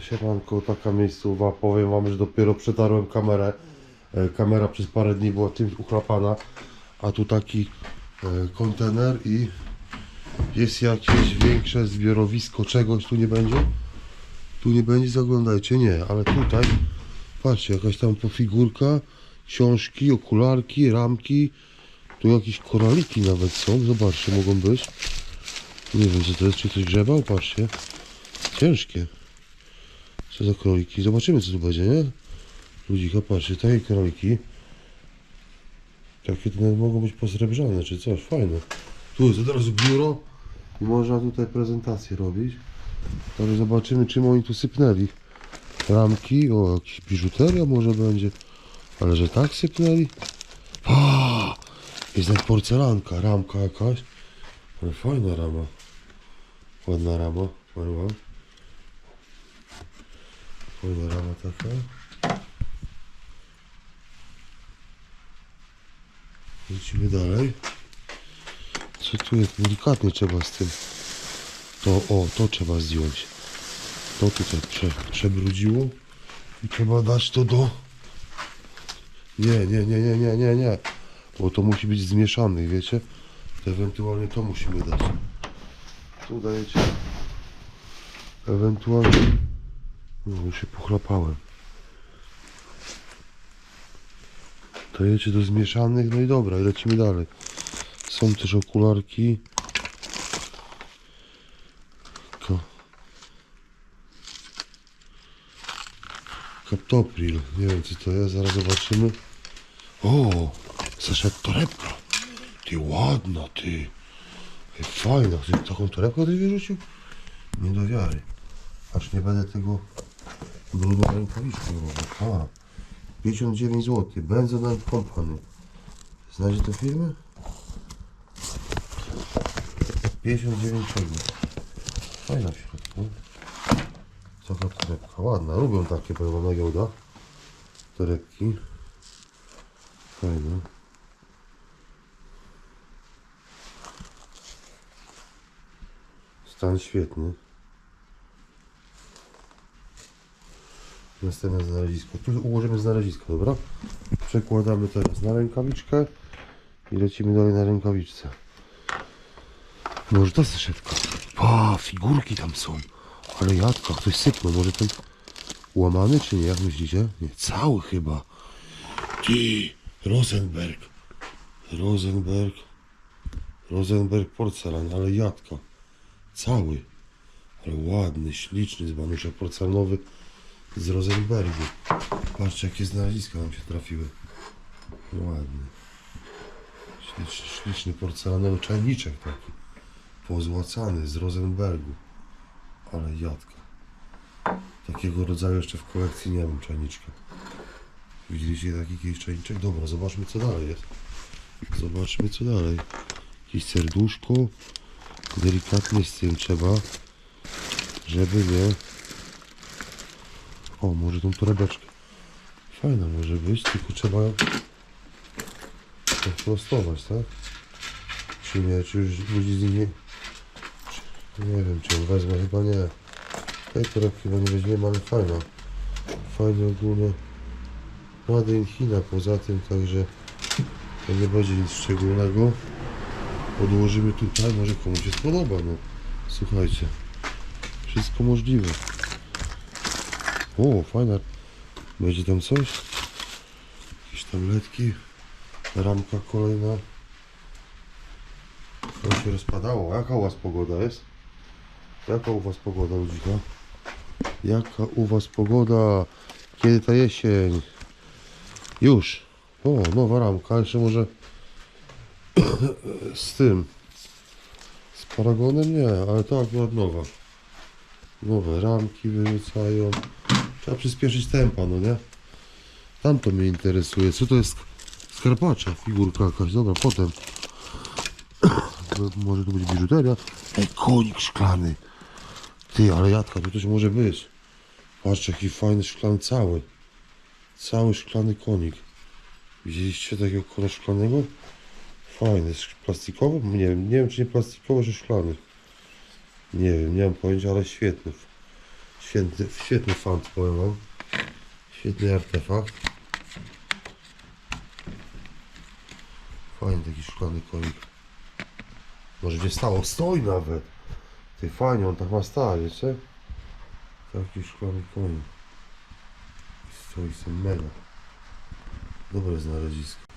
Siemanko, taka miejscowa. Powiem wam, że dopiero przetarłem kamerę. E, Kamera przez parę dni była czymś uchlapana. A tu taki e, kontener i jest jakieś większe zbiorowisko czegoś. Tu nie będzie? Tu nie będzie, zaglądajcie, nie. Ale tutaj, patrzcie, jakaś tam figurka, książki, okularki, ramki. Tu jakieś koraliki nawet są. Zobaczcie, mogą być. Nie wiem, co to jest, czy ktoś grzebał? Patrzcie. Ciężkie. Co za króliki? Zobaczymy co tu będzie, nie? Ludzika, patrzcie, takie króliki. Takie nawet mogą być posrebrzane, czy coś, fajne. Tu jest od razu biuro i można tutaj prezentację robić. Także zobaczymy czym oni tu sypnęli. Ramki, o jakieś biżuteria może będzie. Ale że tak sypnęli? A, jest nawet porcelanka, ramka jakaś. Ale fajna rama. Ładna rama, powiem rama taka. Lecimy dalej. Co tu jest? Delikatnie trzeba z tym. To, o, to trzeba zdjąć. To tutaj prze, przebrudziło. I trzeba dać to do... Nie, nie, nie, nie, nie, nie, nie. Bo to musi być zmieszane, wiecie? To ewentualnie to musimy dać. Tu dajecie. Ewentualnie... No, już się pochlapałem. Dajecie do zmieszanych, no i dobra, lecimy dalej. Są też okularki. Kaptopril, nie wiem co to jest, zaraz zobaczymy. O, zaszedł torebka. Ty ładna, ty. Fajna, ty taką torebkę ty wyrzucił? Nie do wiary. Aż nie będę tego robił. A, 59 zł. Benzo and Company. Znacie tę firmę? 59 zł. Fajna w środku. Taka torebka. Ładna. Lubią takie pewno na giełdach. Torebki. Fajna. Stan świetny. Następne znalezisko. Tu ułożymy znalezisko, dobra? Przekładamy teraz na rękawiczkę i lecimy dalej na rękawiczce. Może ta saszetka. Pa, figurki tam są. Ale jadka, ktoś sypnął. Może ten łamany czy nie? Jak myślicie? Nie, cały chyba. Ty, Rosenberg. Rosenberg. Rosenberg porcelan, ale jadka. Cały. Ale ładny, śliczny, z banuszek porcelanowy z Rosenbergu. Patrzcie, jakie znaleziska nam się trafiły. Ładny. Śliczny, śliczny porcelanowy czajniczek taki. Pozłacany z Rosenbergu. Ale jadka. Takiego rodzaju jeszcze w kolekcji nie mam czajniczka. Widzieliście taki jakiś czajniczek? Dobra, zobaczmy co dalej jest. Zobaczmy co dalej. Jakieś serduszko. Delikatnie z tym trzeba, żeby nie o, może tą torebeczkę. Fajna może być, tylko trzeba ją tak prostować, tak? Czy nie, czy już ludzi z nimi... Nie wiem, czy ją wezmę, chyba nie. Tej torebki chyba nie weźmiemy, ale fajna. Fajnie ogólnie. Made in China poza tym, także to nie będzie nic szczególnego. Podłożymy tutaj, może komuś się spodoba, no. Słuchajcie. Wszystko możliwe. O, fajna. Będzie tam coś? Jakieś tabletki. Ramka kolejna. To się rozpadało. Jaka u Was pogoda jest? Jaka u Was pogoda, ludzika? Jaka u Was pogoda? Kiedy ta jesień? Już. O, nowa ramka. Jeszcze może z tym. Z paragonem nie, ale to akurat nowa. Nowe ramki wyrzucają. Trzeba przyspieszyć tempa, no nie? Tam to mnie interesuje. Co to jest? Skarpacza, figurka jakaś. Dobra, potem. No, może to być biżuteria. Ej, konik szklany. Ty, ale jadka, to też może być. Patrz, jaki fajny szklany cały. Cały szklany konik. Widzieliście takiego konia szklanego? Fajny, plastikowy? Nie wiem, nie wiem czy nie plastikowy, czy szklany. Nie wiem, nie mam pojęcia, ale świetny. Świetny, świetny fant, powiem wam. Świetny artefakt. Fajny taki szklany konik. Może gdzie stało? Stoi nawet. Ty fajnie, on tak ma stać, wiecie? Taki szklany konik. Stoi sobie mega. Dobre znalezisko.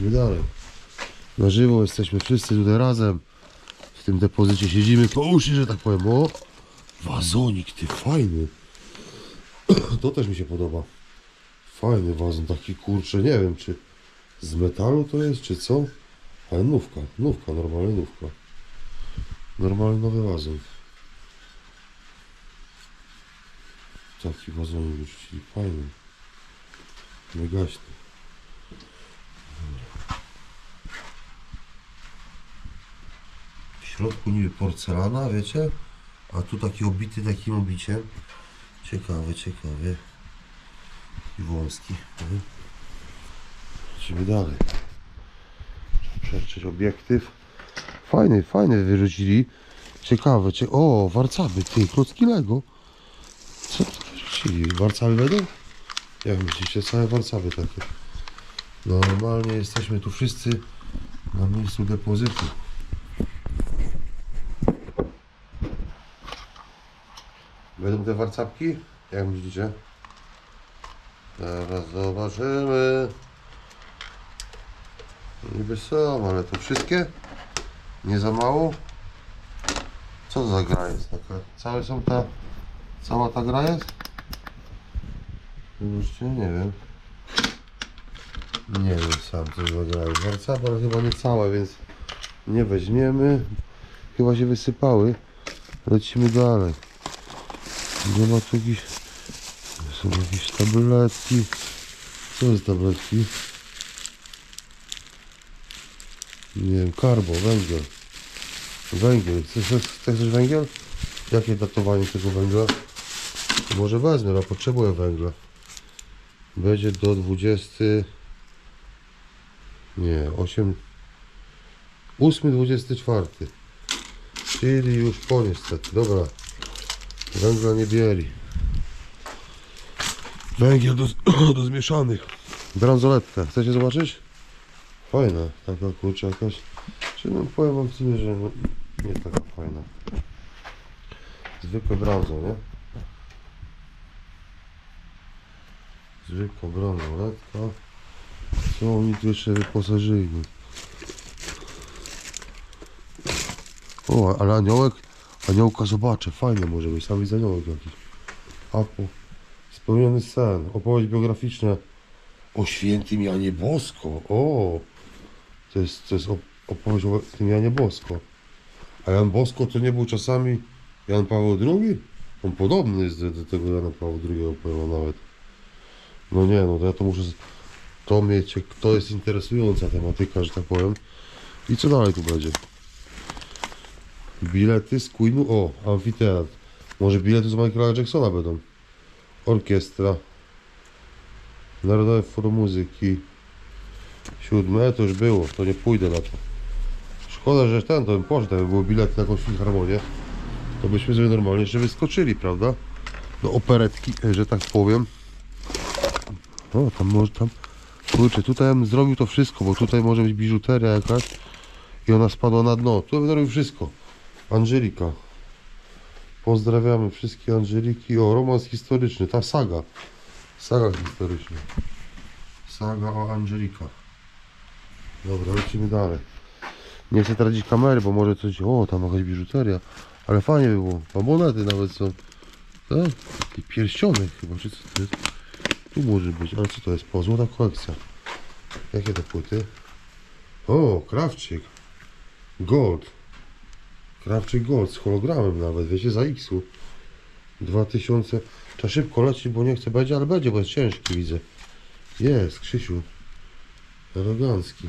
Lecimy dalej. Na żywo jesteśmy wszyscy tutaj razem. W tym depozycie siedzimy po uszy, że tak powiem. O! Wazonik, ty fajny. To też mi się podoba. Fajny wazon, taki kurczę, nie wiem czy z metalu to jest, czy co? Ale nówka, nówka, normalnie nówka. Normalny nowy wazon. Taki wazonik wyrzucili, fajny. Megaśny. Środku niby porcelana, wiecie? A tu taki obity takim obiciem. Ciekawe, ciekawe. I wąski. Lecimy dalej. Przetrzeć obiektyw. Fajny, fajny wyrzucili. Ciekawe, cie... o, warcaby, ty, klocki Lego. Co to wyrzucili? Warcaby będą? Jak myślicie, całe warcaby takie. Normalnie jesteśmy tu wszyscy na miejscu depozytu. Będą te warcapki? Jak myślicie? Zaraz zobaczymy. Niby są, ale to wszystkie? Nie za mało? Co za gra jest taka? Całe są ta... Cała ta gra jest? Już nie wiem. Nie wiem sam co za gra jest. Warcapa chyba nie całe, więc nie weźmiemy. Chyba się wysypały. Lecimy dalej. Nie ma tu jakichś... Są jakieś tabletki. Co jest tabletki? Nie wiem, karbo, węgiel. Węgiel. Chcesz, chcesz, węgiel? Jakie datowanie tego węgla? Może wezmę, bo potrzebuję węgla. Będzie do 20... Nie, 8... 8.24. Czyli już po niestety. Dobra. Węgla nie bieli. Węgiel do, do zmieszanych. Bransoletka. Chcecie zobaczyć? Fajna. Taka kurczę jakaś. Czy no powiem wam w sumie, że no, nie taka fajna. Zwykłe branzo, nie? Zwykła bransoletka. Co oni tu jeszcze wyposażyli? O, ale aniołek, aniołka zobaczę, fajnie może być, sam widzę aniołek jakiś. Apo, spełniony sen, opowieść biograficzna o świętym Janie Bosko, o, to jest, to jest op- opowieść o tym Janie Bosko. A Jan Bosko to nie był czasami Jan Paweł II? On podobny jest do, do tego Jana Pawła II, nawet. No nie, no to ja to muszę, to mnie, to jest interesująca tematyka, że tak powiem. I co dalej tu będzie? Bilety z Queenu. O, amfiteatr. Może bilety z Michaela Jacksona będą. Orkiestra. Narodowe Forum Muzyki. Siódme to już było, to nie pójdę na to. Szkoda, że ten, to bym poszedł, jakby było bilety na jakąś filharmonię. To byśmy sobie normalnie jeszcze wyskoczyli, prawda? Do operetki, e, że tak powiem. O, tam może tam. Kurczę, tutaj bym zrobił to wszystko, bo tutaj może być biżuteria jakaś i ona spadła na dno. Tu bym zrobił wszystko. Angelika. Pozdrawiamy wszystkie Angeliki. O, romans historyczny, ta saga. Saga historyczna. Saga o Angelikach. Dobra, lecimy dalej. Nie chcę tracić kamery, bo może coś... O, tam jakaś biżuteria. Ale fajnie by było. A monety nawet są. Tak? I pierścionek chyba, czy co to jest? Tu może być, ale co to jest? Po złota kolekcja. Jakie te płyty? O, krawczyk. Gold. Krawczyk Gold z hologramem nawet, wiecie, za X-u. 2000. Trzeba szybko lecieć, bo nie chcę będzie, ale będzie, bo jest ciężki, widzę. Jest, Krzysiu. Elegancki.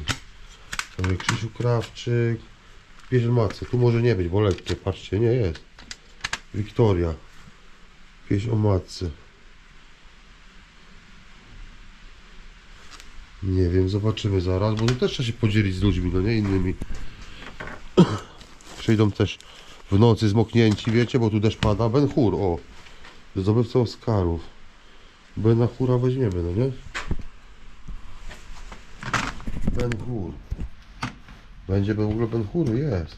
Krzysiu Krawczyk. Bierze macę. Tu może nie być, bo lekkie, patrzcie, nie jest. Wiktoria. Pieśń o matce. Nie wiem, zobaczymy zaraz, bo tu też trzeba się podzielić z ludźmi, no nie innymi. Przyjdą też w nocy zmoknięci, wiecie, bo tu deszcz pada. Ben Hur, o. Zdobywca Oscarów. Bena Hura weźmiemy, no nie? Ben Hur. Będzie w ogóle Ben Hur, jest.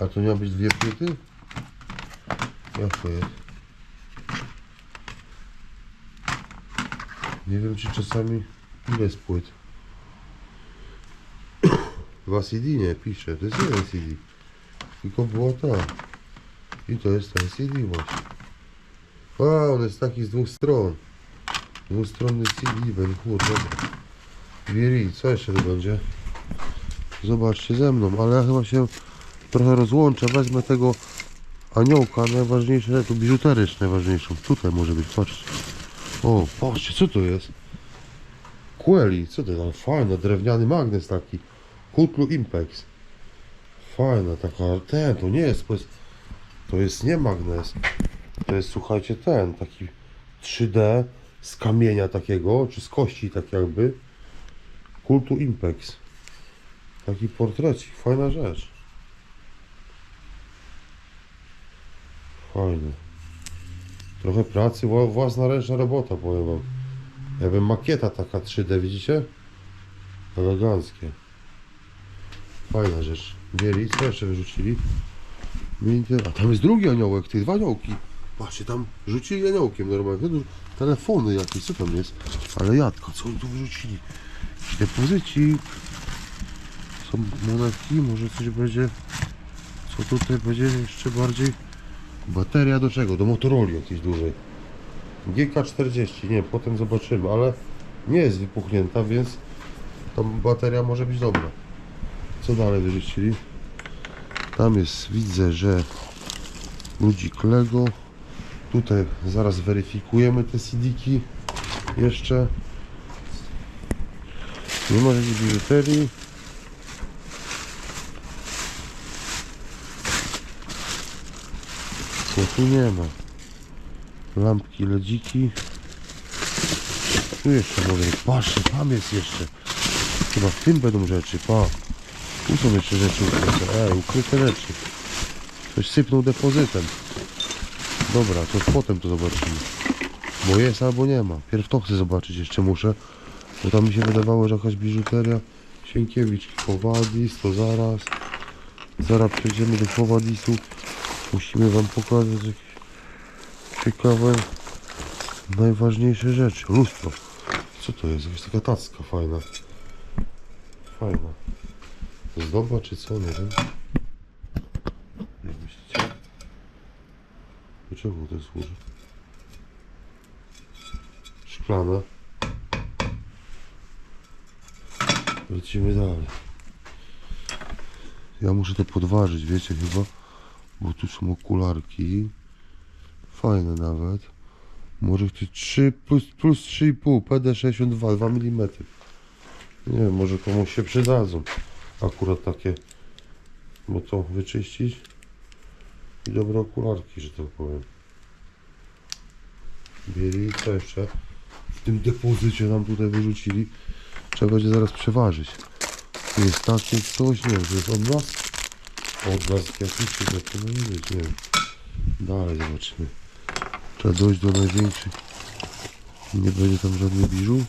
A to miały być dwie płyty? Jak to jest? Nie wiem, czy czasami ile jest płyt. W CD nie pisze, to jest jeden CD. Tylko była ta. I to jest ten CD właśnie. A, on jest taki z dwóch stron. Dwustronny CD, Ben dobra. Wiri, co jeszcze tu będzie? Zobaczcie ze mną, ale ja chyba się trochę rozłączę. Wezmę tego aniołka, najważniejsze, tu biżuteryczne najważniejszą. Tutaj może być, patrzcie. O, patrzcie, co to jest? Queli, co to jest? Fajny, drewniany magnes taki. Kutlu Impex. Fajna taka, ten, to nie jest, to jest, to jest nie magnes. To jest, słuchajcie, ten, taki 3D z kamienia takiego, czy z kości tak jakby. Kultu Impex. Taki portrecik, fajna rzecz. Fajny. Trochę pracy, wła- własnoręczna robota, powiem wam. Jakby makieta taka 3D, widzicie? Eleganckie. Fajna rzecz. Mieli, co jeszcze wyrzucili? Te- A tam jest drugi aniołek, tych dwa aniołki. Patrzcie, tam rzucili aniołkiem normalnie. No, Telefony jakieś, co tam jest? Ale jadka, co oni tu wyrzucili? Depozycik. Są monetki, może coś będzie. Co tutaj będzie jeszcze bardziej? Bateria do czego? Do Motorola jakiejś dużej. GK40, nie, potem zobaczymy, ale nie jest wypuchnięta, więc ta bateria może być dobra. Co dalej wyrzucili? Tam jest, widzę, że ludzik Lego. Tutaj zaraz weryfikujemy te CD-ki jeszcze. Nie ma jakiejś biżuterii. Co tu nie ma? Lampki, ledziki. Tu jeszcze mogę. Patrzcie, tam jest jeszcze. Chyba w tym będą rzeczy, pa. Tu są jeszcze rzeczy ukryte. Ej, ukryte rzeczy. Ktoś sypnął depozytem. Dobra, to potem to zobaczymy. Bo jest albo nie ma. Pierw to chcę zobaczyć, jeszcze muszę. Bo tam mi się wydawało, że jakaś biżuteria. Sienkiewicz, Powadis, to zaraz. Zaraz przejdziemy do Powadisu. Musimy wam pokazać jakieś ciekawe, najważniejsze rzeczy. Lustro. Co to jest? Jakaś taka tacka fajna. Fajna. Zdoba czy co? Nie wiem. Jak myślicie? Do czego to służy? Szklana. Lecimy dalej. Ja muszę to podważyć, wiecie chyba, bo tu są okularki. Fajne nawet. Może chcieć 3 plus, plus 3,5 PD62 2 mm. Nie wiem, może komuś się przydadzą. Akurat takie, bo to wyczyścić i dobre okularki, że tak powiem. Bieli, co jeszcze? W tym depozycie nam tutaj wyrzucili. Trzeba będzie zaraz przeważyć. Jest takie coś, nie wiem, to jest od nas? Odblask jakiś, czy to powinien być, nie wiem. Dalej zobaczymy. Trzeba dojść do największych. Nie będzie tam żadnych biżu.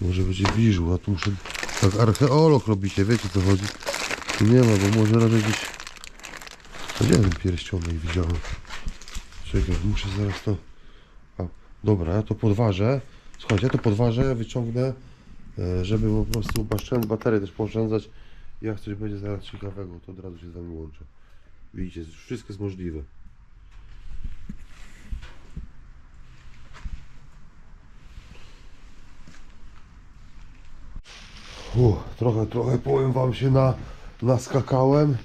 Może będzie biżu, a tu muszę... Tak archeolog robicie, wiecie co chodzi? Tu nie ma, bo może raczej gdzieś... Nie wiem, pierścionek widziałem. Czekaj, muszę zaraz to... A, dobra, ja to podważę. Słuchajcie, ja to podważę, wyciągnę, e, żeby po prostu oszczędzać baterię też pooszczędzać. Jak coś będzie zaraz ciekawego, to od razu się z wami łączę. Widzicie, wszystko jest możliwe. Trochę, trochę powiem wam się na, naskakałem,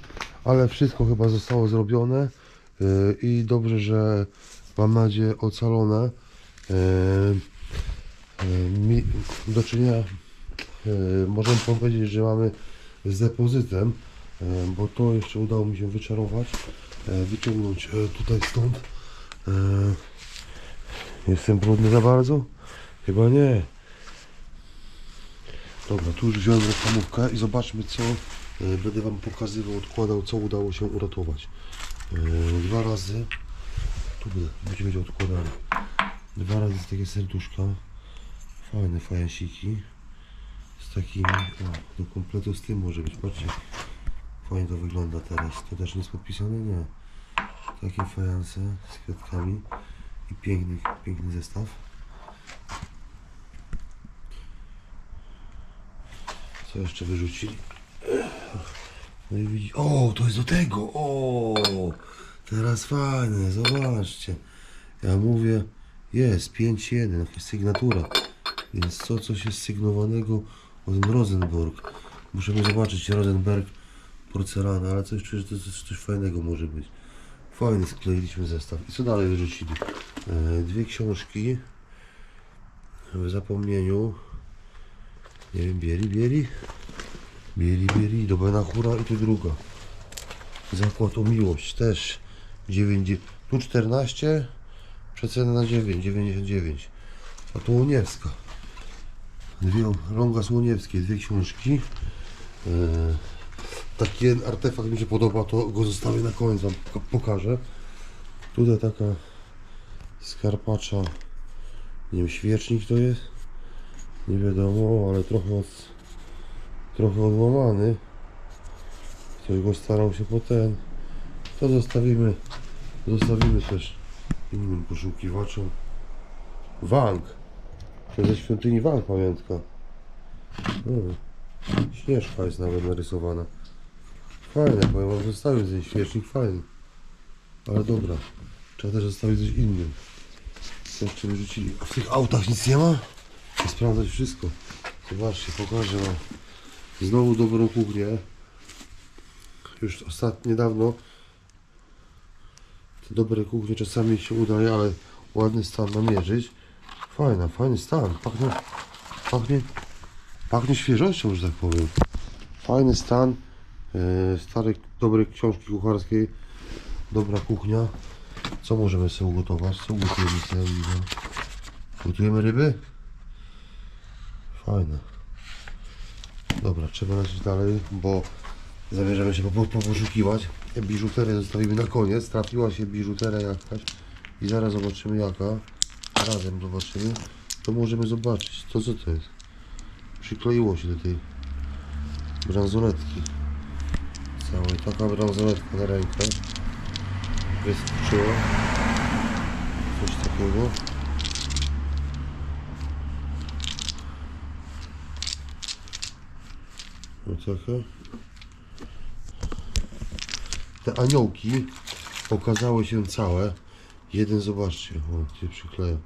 ale wszystko chyba zostało zrobione yy, i dobrze, że mam nadzieję ocalone. Yy, yy, do czynienia, yy, możemy powiedzieć, że mamy z depozytem, yy, bo to jeszcze udało mi się wyczarować, yy, wyciągnąć yy, tutaj stąd. Yy, jestem brudny za bardzo? Chyba nie. Dobra, tu już wziąłem reklamówkę i zobaczmy co e, będę Wam pokazywał, odkładał, co udało się uratować. E, Dwa razy, tu będę, będzie będzie odkładany. Dwa razy takie serduszka, fajne fajansiki z takimi, do kompletu z tym może być, patrzcie. Fajnie to wygląda teraz, to też nie jest podpisane? Nie. Takie fajanse z kwiatkami i piękny, piękny zestaw. Co jeszcze wyrzucili? No i widzi... O, to jest do tego! O, teraz fajne, zobaczcie. Ja mówię, jest 5-1, jakaś sygnatura. Więc co, coś jest sygnowanego od Rosenborg. Musimy zobaczyć Rosenberg porcelana, ale coś czuję, że to coś, coś fajnego może być. Fajny skleiliśmy zestaw. I co dalej wyrzucili? E, dwie książki w zapomnieniu. Wiem, bieli, bieli. Bieli, bieli, do Benachura i tu druga. Zakład o miłość też. 9, tu 14, przecena na 9, 99. A tu Łoniewska. Dwie rąga Słoniewskie, dwie książki. E, taki artefakt mi się podoba, to go zostawię na koniec, wam poka- pokażę. Tutaj taka skarpacza, nie wiem, świecznik to jest. Nie wiadomo, ale trochę od, trochę odłamany. Ktoś go starał się po ten. To zostawimy, zostawimy też innym poszukiwaczom. Wang. To ze świątyni Wang pamiątka. Hmm. Śnieżka jest nawet narysowana. Fajne, powiem wam, zostawił ten świecznik, fajny. Ale dobra, trzeba też zostawić coś innym. Co jeszcze wyrzucili? A w tych autach nic nie ma? Sprawdzać wszystko. Zobaczcie, pokażę wam. Znowu dobrą kuchnię. Już ostatnio, niedawno. Te dobre kuchnie czasami się udaje, ale ładny stan namierzyć. Fajna, fajny stan. Pachnie, pachnie, pachnie świeżością, że tak powiem. Fajny stan. E, stare, dobre książki kucharskie. Dobra kuchnia. Co możemy sobie ugotować? Co ugotujemy sobie? Gotujemy ryby? Fajne. Dobra, trzeba lecieć dalej, bo zamierzamy się po, po, poszukiwać. Biżuterię zostawimy na koniec. Trafiła się biżuteria jakaś i zaraz zobaczymy jaka. Razem zobaczymy. To możemy zobaczyć. To co to jest? Przykleiło się do tej bransoletki. Całej. Taka bransoletka na rękę. Wyskoczyła. Coś takiego. No. Te aniołki okazały się całe. Jeden zobaczcie, o, się przykleja.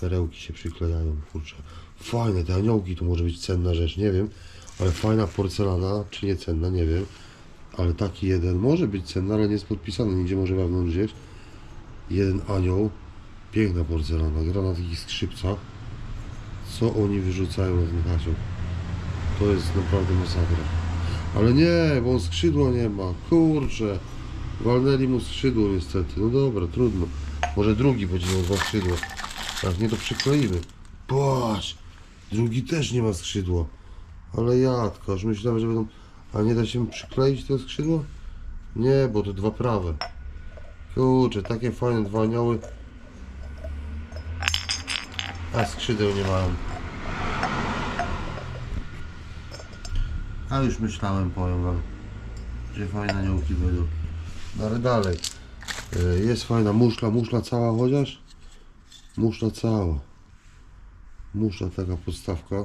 Perełki się przyklejają, kurczę. Fajne, te aniołki to może być cenna rzecz, nie wiem. Ale fajna porcelana, czy nie cenna, nie wiem. Ale taki jeden może być cenny, ale nie jest podpisany, nigdzie może wewnątrz gdzieś. Jeden anioł, piękna porcelana, gra na takich skrzypcach. Co oni wyrzucają na ten hasioł? To jest naprawdę masakra. Ale nie, bo on skrzydła nie ma. Kurczę. Walnęli mu skrzydło niestety. No dobra, trudno. Może drugi będzie miał dwa skrzydła. Tak, nie to przykleimy. Patrz! Drugi też nie ma skrzydła. Ale jadka, już myślałem, że będą... A nie da się przykleić to skrzydło? Nie, bo to dwa prawe. Kurczę, takie fajne dwa anioły. A skrzydeł nie mają. A już myślałem, powiem wam, że fajne aniołki będą. No ale dalej. E, Jest fajna muszla, muszla cała chociaż? Muszla cała. Muszla taka podstawka.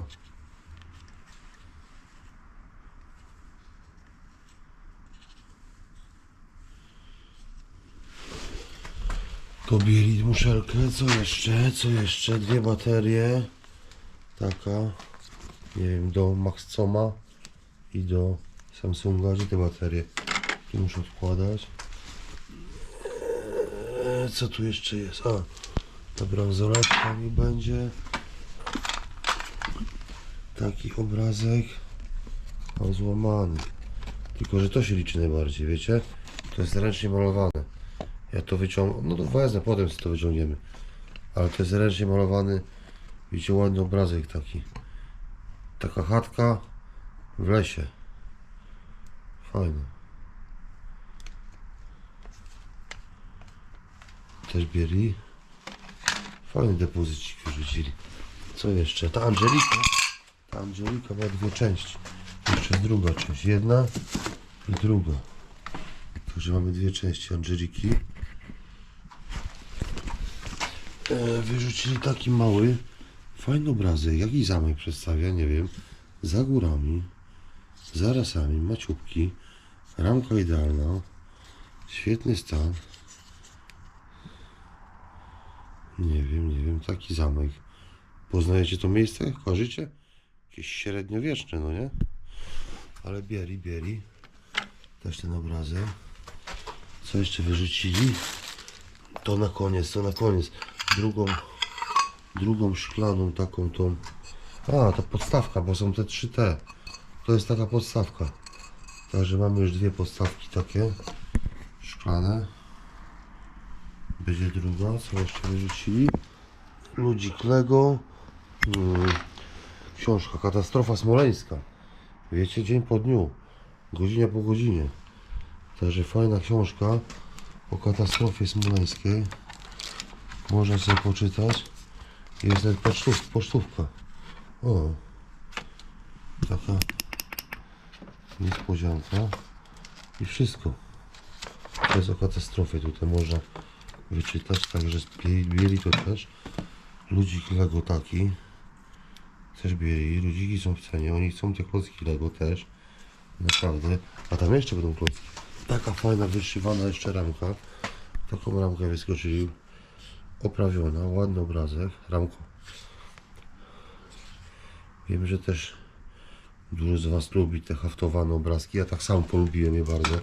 To bieli muszelkę, co jeszcze, co jeszcze? Dwie baterie. Taka, nie wiem, do Maxcoma i do Samsunga, gdzie te baterie? Tu muszę odkładać. Eee, Co tu jeszcze jest? A, ta bransoletka mi będzie. Taki obrazek. O, złamany. Tylko, że to się liczy najbardziej, wiecie? To jest ręcznie malowane. Ja to wyciągnę, no to wezmę, potem sobie to wyciągniemy. Ale to jest ręcznie malowany, widzicie, ładny obrazek taki. Taka chatka w lesie. Fajne. Też bieli. Fajny depozycik wyrzucili. Co jeszcze? Ta Angelika. Ta Angelika ma dwie części. Jeszcze druga część. Jedna i druga. Także mamy dwie części Angeliki. E, wyrzucili taki mały, fajny obrazek. Jaki zamek przedstawia? Nie wiem. Za górami, za rasami, maciubki, ramka idealna, świetny stan. Nie wiem, nie wiem, taki zamek. Poznajecie to miejsce? Kojarzycie? Jakieś średniowieczne, no nie? Ale bieli, bieli. Też ten obrazek. Co jeszcze wyrzucili? To na koniec, to na koniec. Drugą, drugą szklaną taką tą. A, to podstawka, bo są te 3T. To jest taka podstawka. Także mamy już dwie podstawki takie. Szklane. Będzie druga, co jeszcze wyrzucili? Ludzik Lego. Hmm. Książka Katastrofa Smoleńska. Wiecie, dzień po dniu. Godzina po godzinie. Także fajna książka o katastrofie smoleńskiej. Można sobie poczytać. Jest nawet pocztów, pocztówka. O. Taka niespodzianka. I wszystko. To jest o katastrofie. Tutaj można wyczytać. Także bieli, to też. Ludzik Lego taki. Też bieli. Ludziki są w cenie. Oni chcą te klocki Lego też. Naprawdę. A tam jeszcze będą klocki. Taka fajna, wyszywana jeszcze ramka. Taką ramkę wyskoczyli. Oprawiona, ładny obrazek. Ramko. Wiem, że też dużo z Was lubi te haftowane obrazki. Ja tak samo polubiłem je bardzo,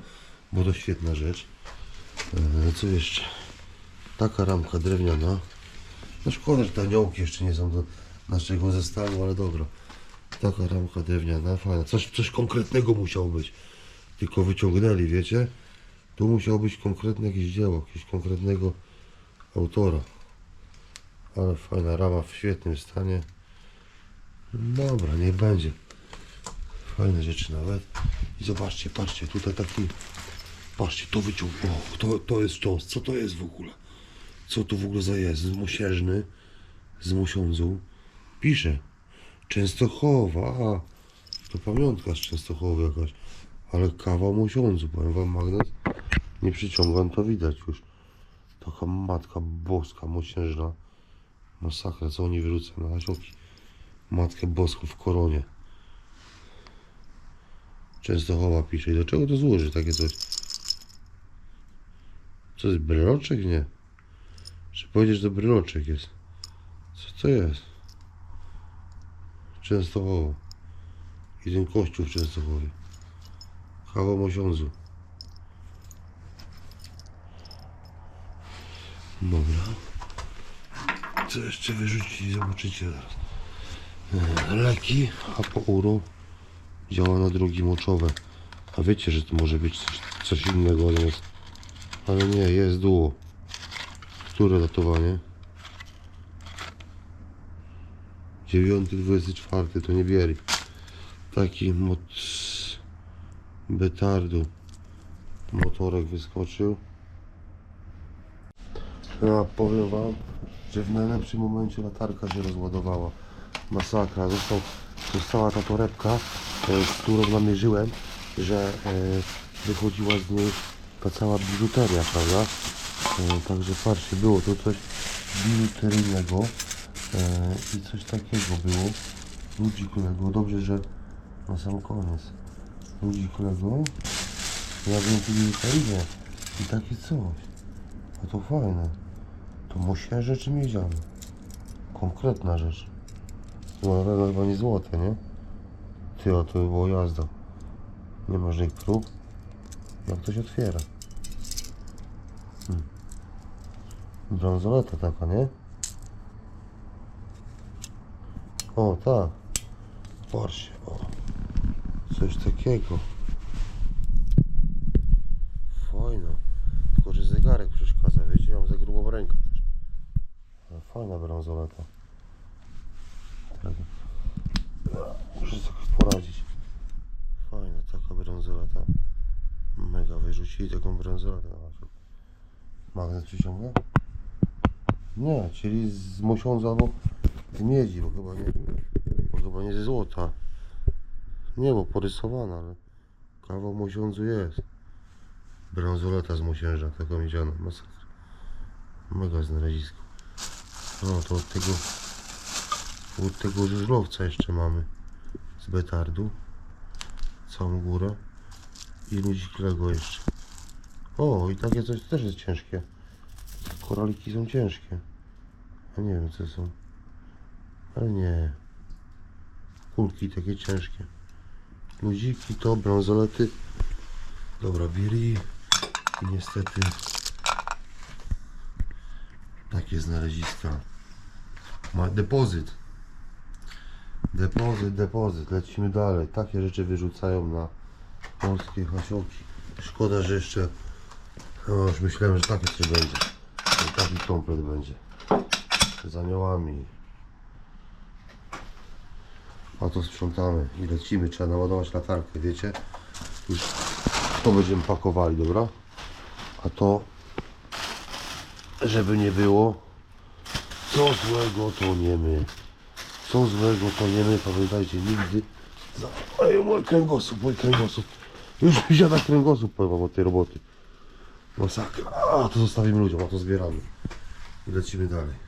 bo to świetna rzecz. E, Co jeszcze? Taka ramka drewniana. No szkoda, że te aniołki jeszcze nie są do naszego zestawu, ale dobra. Taka ramka drewniana, fajna. Coś, coś konkretnego musiało być. Tylko wyciągnęli, wiecie? Tu musiało być konkretne jakieś dzieło, jakiegoś konkretnego autora. Ale fajna rama w świetnym stanie. Dobra, niech będzie. Fajne rzeczy nawet. I zobaczcie, patrzcie, tutaj taki. Patrzcie, to wyciągnął. O, to, to jest cząst. Co to jest w ogóle? Co to w ogóle za jest? Z Mosiężny, z. Pisze. Częstochowa. Aha. To pamiątka z Częstochowy jakaś. Ale kawał Mosiądzu. Powiem wam magnes. Nie przyciągam, to widać już. Taka matka boska, mosiężna. Masakra, co oni wyrzucają na hasioki. Matkę boską w koronie. Częstochowa pisze. I do czego to służy takie coś? Co jest bryloczek? Nie. Czy powiedzieć, że to bryloczek jest? Co to jest? Częstochowa. I ten kościół w Częstochowie. Kawał Mosiądzu. Dobra. Co jeszcze wyrzucić? Zobaczycie zaraz. Leki Apouro działa na drogi moczowe. A wiecie, że to może być coś, coś innego, ale. Ale nie, jest duo. Które datowanie? 9.24 to nie bieli. Taki mot... Betardu. Motorek wyskoczył. Ja powiem wam, że w najlepszym momencie latarka się rozładowała. Masakra. Zresztą została ta torebka, z którą namierzyłem, że e, wychodziła z niej ta cała biżuteria, prawda? E, Także patrzcie, było tu coś biżuteryjnego e, i coś takiego było. Ludzikulego. Dobrze, że na sam koniec. Ludzikulego. Ja wiem, tu biżuterię i takie coś. A to fajne. To mosięże czy miedziane? Konkretna rzecz. No chyba nie złote, nie? Ty, a to by było jazda. Nie ma żadnych prób. Jak to się otwiera? Hmm. Brązoleta taka, nie? O, tak. Patrzcie, o. Coś takiego. Fajna. Tylko, że zegarek przeszkadza, wiecie, ja mam za grubą rękę fajna brązoleta. Tak. poradzić. Fajna taka brązoleta. Mega wyrzucili taką brązoletę. na Magnes przyciąga? Nie, czyli z mosiądza z miedzi, bo chyba nie, bo chyba nie ze złota. Nie, bo porysowana, ale kawał mosiądzu jest. Brązoleta z mosięża, taka miedziana, masakra. Mega znalezisko. No to od tego, od tego żużlowca jeszcze mamy z betardu. Całą górę. I ludziklego jeszcze. O, i takie coś też jest ciężkie. Koraliki są ciężkie. A nie wiem co są. Ale nie. Kulki takie ciężkie. Ludziki to brązolety. Dobra, biri. I niestety takie znaleziska. Ma depozyt. Depozyt, depozyt. Lecimy dalej. Takie rzeczy wyrzucają na polskie hasiołki. Szkoda, że jeszcze no, już myślałem, że takie coś będzie. Taki komplet będzie. Z aniołami. A to sprzątamy i lecimy. Trzeba naładować latarkę, wiecie? Już to będziemy pakowali, dobra? A to, żeby nie było, co złego to nie my. Co złego to nie my, pamiętajcie, nigdy. Ej, mój kręgosłup, mój kręgosłup. Już mi siada kręgosłup, powiem wam od tej roboty. Masakra. A, to zostawimy ludziom, a to zbieramy. I lecimy dalej.